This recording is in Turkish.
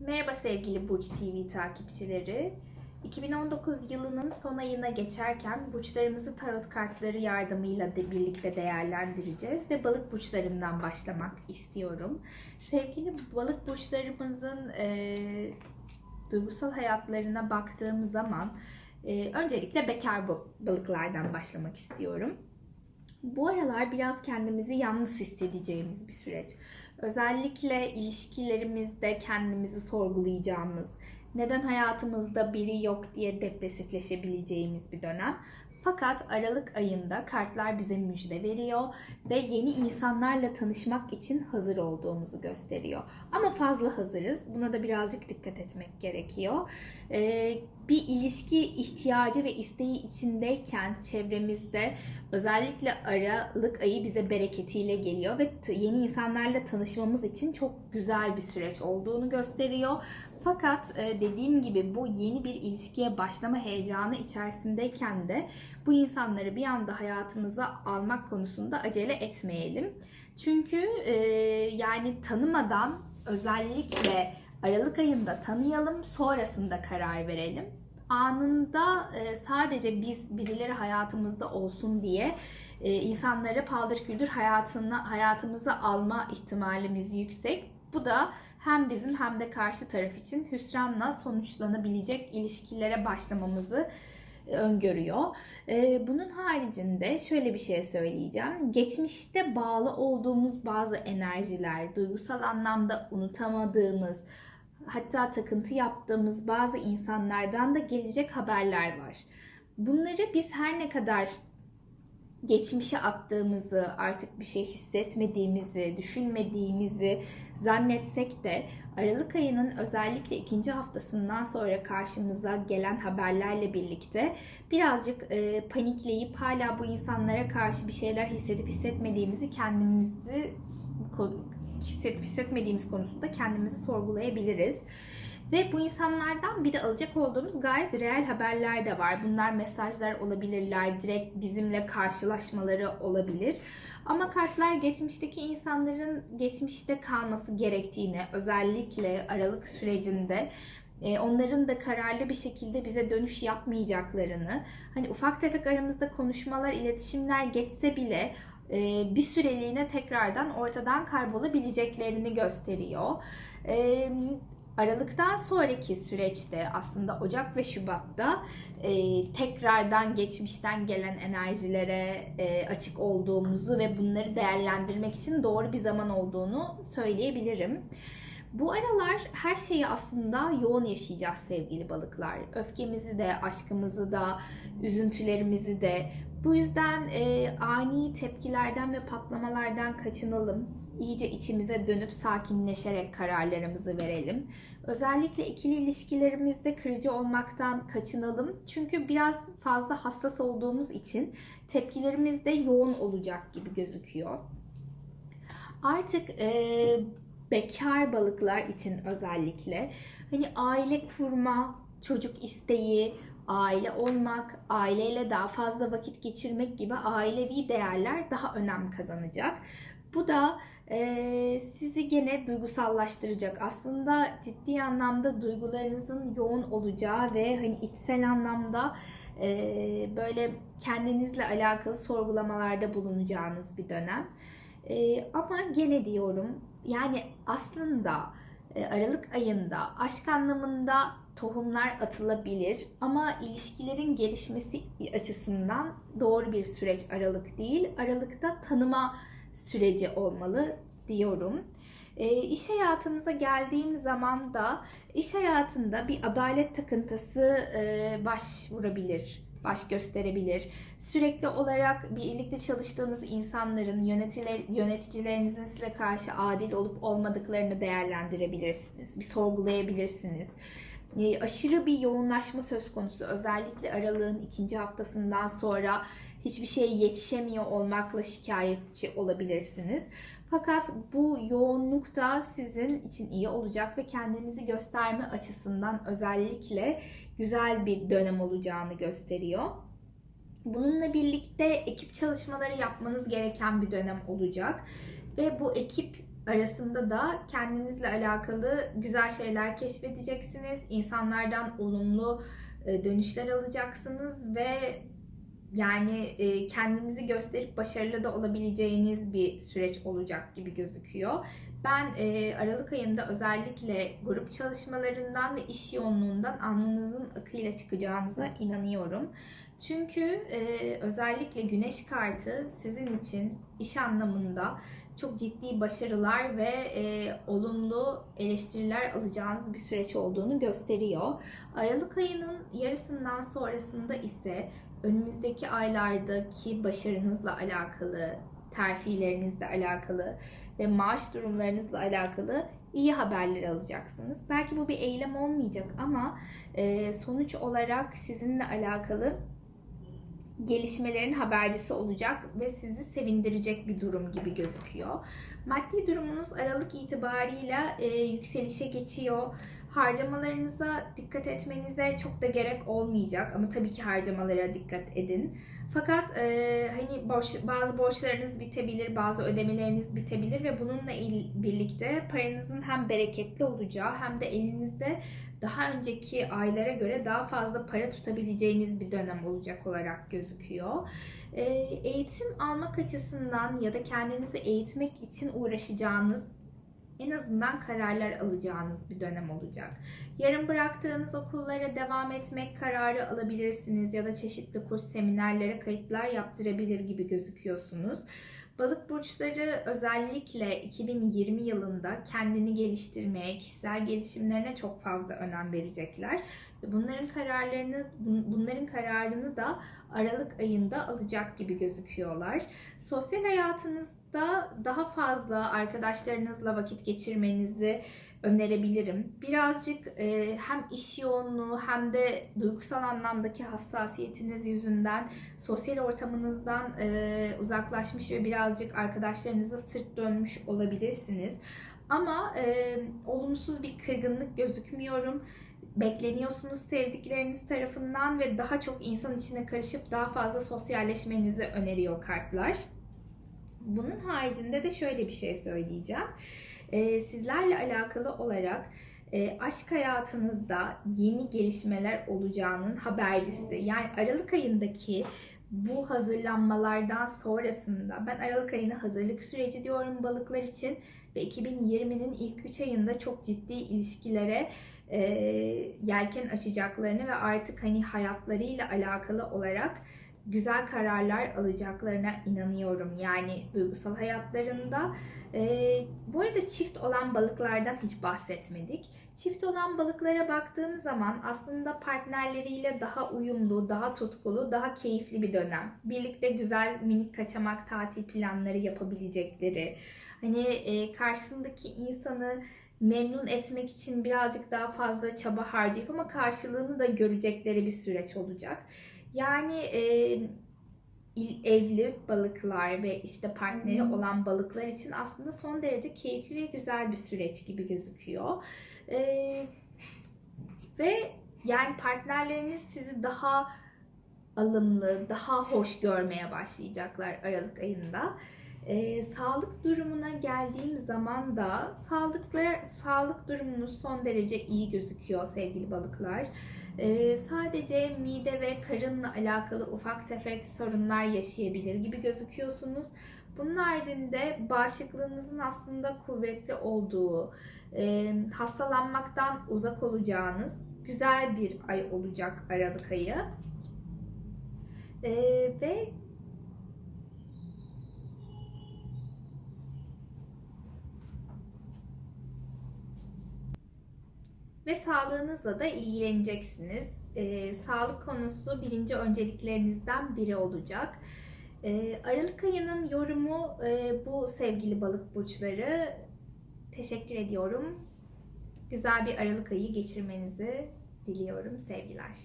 Merhaba sevgili Burç TV takipçileri. 2019 yılının son ayına geçerken burçlarımızı tarot kartları yardımıyla de birlikte değerlendireceğiz ve balık burçlarından başlamak istiyorum. Sevgili balık burçlarımızın e, duygusal hayatlarına baktığım zaman e, öncelikle bekar balıklardan başlamak istiyorum. Bu aralar biraz kendimizi yalnız hissedeceğimiz bir süreç. Özellikle ilişkilerimizde kendimizi sorgulayacağımız, neden hayatımızda biri yok diye depresifleşebileceğimiz bir dönem. Fakat Aralık ayında kartlar bize müjde veriyor ve yeni insanlarla tanışmak için hazır olduğumuzu gösteriyor. Ama fazla hazırız. Buna da birazcık dikkat etmek gerekiyor. Ee, bir ilişki ihtiyacı ve isteği içindeyken çevremizde özellikle Aralık ayı bize bereketiyle geliyor ve yeni insanlarla tanışmamız için çok güzel bir süreç olduğunu gösteriyor. Fakat e, dediğim gibi bu yeni bir ilişkiye başlama heyecanı içerisindeyken de bu insanları bir anda hayatımıza almak konusunda acele etmeyelim. Çünkü e, yani tanımadan özellikle Aralık ayında tanıyalım, sonrasında karar verelim. Anında e, sadece biz birileri hayatımızda olsun diye insanları paldır küldür hayatına, hayatımıza alma ihtimalimiz yüksek. Bu da hem bizim hem de karşı taraf için hüsranla sonuçlanabilecek ilişkilere başlamamızı e, öngörüyor. E, Bunun haricinde şöyle bir şey söyleyeceğim. Geçmişte bağlı olduğumuz bazı enerjiler, duygusal anlamda unutamadığımız, hatta takıntı yaptığımız bazı insanlardan da gelecek haberler var. Bunları biz her ne kadar geçmişe attığımızı, artık bir şey hissetmediğimizi, düşünmediğimizi zannetsek de Aralık ayının özellikle ikinci haftasından sonra karşımıza gelen haberlerle birlikte birazcık e, panikleyip hala bu insanlara karşı bir şeyler hissedip hissetmediğimizi kendimizi hissedip hissetmediğimiz konusunda kendimizi sorgulayabiliriz. Ve bu insanlardan bir de alacak olduğumuz gayet reel haberler de var. Bunlar mesajlar olabilirler, direkt bizimle karşılaşmaları olabilir. Ama kartlar geçmişteki insanların geçmişte kalması gerektiğini, özellikle Aralık sürecinde e, onların da kararlı bir şekilde bize dönüş yapmayacaklarını, hani ufak tefek aramızda konuşmalar, iletişimler geçse bile e, bir süreliğine tekrardan ortadan kaybolabileceklerini gösteriyor. Aralıktan sonraki süreçte aslında Ocak ve Şubat'ta e, tekrardan geçmişten gelen enerjilere e, açık olduğumuzu ve bunları değerlendirmek için doğru bir zaman olduğunu söyleyebilirim. Bu aralar her şeyi aslında yoğun yaşayacağız sevgili balıklar. Öfkemizi de, aşkımızı da, üzüntülerimizi de. Bu yüzden e, ani tepkilerden ve patlamalardan kaçınalım. İyice içimize dönüp sakinleşerek kararlarımızı verelim. Özellikle ikili ilişkilerimizde kırıcı olmaktan kaçınalım. Çünkü biraz fazla hassas olduğumuz için tepkilerimiz de yoğun olacak gibi gözüküyor. Artık e, bekar balıklar için özellikle hani aile kurma, çocuk isteği, aile olmak, aileyle daha fazla vakit geçirmek gibi ailevi değerler daha önem kazanacak. Bu da e, sizi gene duygusallaştıracak. Aslında ciddi anlamda duygularınızın yoğun olacağı ve hani içsel anlamda e, böyle kendinizle alakalı sorgulamalarda bulunacağınız bir dönem. E, ama gene diyorum yani aslında e, Aralık ayında aşk anlamında tohumlar atılabilir ama ilişkilerin gelişmesi açısından doğru bir süreç Aralık değil. Aralıkta tanıma süreci olmalı diyorum. E, iş hayatınıza geldiğim zaman da iş hayatında bir adalet takıntısı e, başvurabilir, baş gösterebilir. Sürekli olarak birlikte çalıştığınız insanların, yönetiler, yöneticilerinizin size karşı adil olup olmadıklarını değerlendirebilirsiniz. Bir sorgulayabilirsiniz. E, aşırı bir yoğunlaşma söz konusu. Özellikle aralığın ikinci haftasından sonra hiçbir şeye yetişemiyor olmakla şikayetçi olabilirsiniz. Fakat bu yoğunluk da sizin için iyi olacak ve kendinizi gösterme açısından özellikle güzel bir dönem olacağını gösteriyor. Bununla birlikte ekip çalışmaları yapmanız gereken bir dönem olacak ve bu ekip arasında da kendinizle alakalı güzel şeyler keşfedeceksiniz. İnsanlardan olumlu e, dönüşler alacaksınız ve yani e, kendinizi gösterip başarılı da olabileceğiniz bir süreç olacak gibi gözüküyor. Ben e, Aralık ayında özellikle grup çalışmalarından ve iş yoğunluğundan alnınızın akıyla çıkacağınıza inanıyorum. Çünkü e, özellikle güneş kartı sizin için iş anlamında çok ciddi başarılar ve e, olumlu eleştiriler alacağınız bir süreç olduğunu gösteriyor. Aralık ayının yarısından sonrasında ise önümüzdeki aylardaki başarınızla alakalı, terfilerinizle alakalı ve maaş durumlarınızla alakalı iyi haberler alacaksınız. Belki bu bir eylem olmayacak ama e, sonuç olarak sizinle alakalı gelişmelerin habercisi olacak ve sizi sevindirecek bir durum gibi gözüküyor. Maddi durumunuz Aralık itibarıyla e, yükselişe geçiyor. Harcamalarınıza dikkat etmenize çok da gerek olmayacak ama tabii ki harcamalara dikkat edin. Fakat e, hani borç, bazı borçlarınız bitebilir, bazı ödemeleriniz bitebilir ve bununla il, birlikte paranızın hem bereketli olacağı hem de elinizde daha önceki aylara göre daha fazla para tutabileceğiniz bir dönem olacak olarak gözüküyor. E, eğitim almak açısından ya da kendinizi eğitmek için uğraşacağınız en azından kararlar alacağınız bir dönem olacak. Yarın bıraktığınız okullara devam etmek kararı alabilirsiniz ya da çeşitli kurs seminerlere kayıtlar yaptırabilir gibi gözüküyorsunuz. Balık burçları özellikle 2020 yılında kendini geliştirmeye, kişisel gelişimlerine çok fazla önem verecekler. Ve bunların kararlarını bunların kararını da Aralık ayında alacak gibi gözüküyorlar. Sosyal hayatınızda daha fazla arkadaşlarınızla vakit geçirmenizi önerebilirim. Birazcık e, hem iş yoğunluğu hem de duygusal anlamdaki hassasiyetiniz yüzünden sosyal ortamınızdan e, uzaklaşmış ve birazcık arkadaşlarınıza sırt dönmüş olabilirsiniz. Ama e, olumsuz bir kırgınlık gözükmüyorum bekleniyorsunuz sevdikleriniz tarafından ve daha çok insan içine karışıp daha fazla sosyalleşmenizi öneriyor kartlar. Bunun haricinde de şöyle bir şey söyleyeceğim. Ee, sizlerle alakalı olarak e, aşk hayatınızda yeni gelişmeler olacağının habercisi. Yani Aralık ayındaki bu hazırlanmalardan sonrasında ben Aralık ayını hazırlık süreci diyorum balıklar için ve 2020'nin ilk 3 ayında çok ciddi ilişkilere e, yelken açacaklarını ve artık hani hayatlarıyla alakalı olarak güzel kararlar alacaklarına inanıyorum. Yani duygusal hayatlarında. E, bu arada çift olan balıklardan hiç bahsetmedik. Çift olan balıklara baktığım zaman aslında partnerleriyle daha uyumlu, daha tutkulu, daha keyifli bir dönem. Birlikte güzel minik kaçamak tatil planları yapabilecekleri. Hani e, karşısındaki insanı memnun etmek için birazcık daha fazla çaba harcayıp ama karşılığını da görecekleri bir süreç olacak. Yani e, evli balıklar ve işte partneri hmm. olan balıklar için aslında son derece keyifli ve güzel bir süreç gibi gözüküyor. E, ve yani partnerleriniz sizi daha alımlı, daha hoş görmeye başlayacaklar Aralık ayında. E, sağlık durumuna geldiğim zaman da sağlıklı sağlık durumunuz son derece iyi gözüküyor sevgili balıklar. E, sadece mide ve karınla alakalı ufak tefek sorunlar yaşayabilir gibi gözüküyorsunuz. Bunun haricinde bağışıklığınızın aslında kuvvetli olduğu, e, hastalanmaktan uzak olacağınız güzel bir ay olacak Aralık ayı. E, ve ve sağlığınızla da ilgileneceksiniz. E, sağlık konusu birinci önceliklerinizden biri olacak. E, Aralık ayının yorumu e, bu sevgili balık burçları. Teşekkür ediyorum. Güzel bir Aralık ayı geçirmenizi diliyorum. Sevgiler.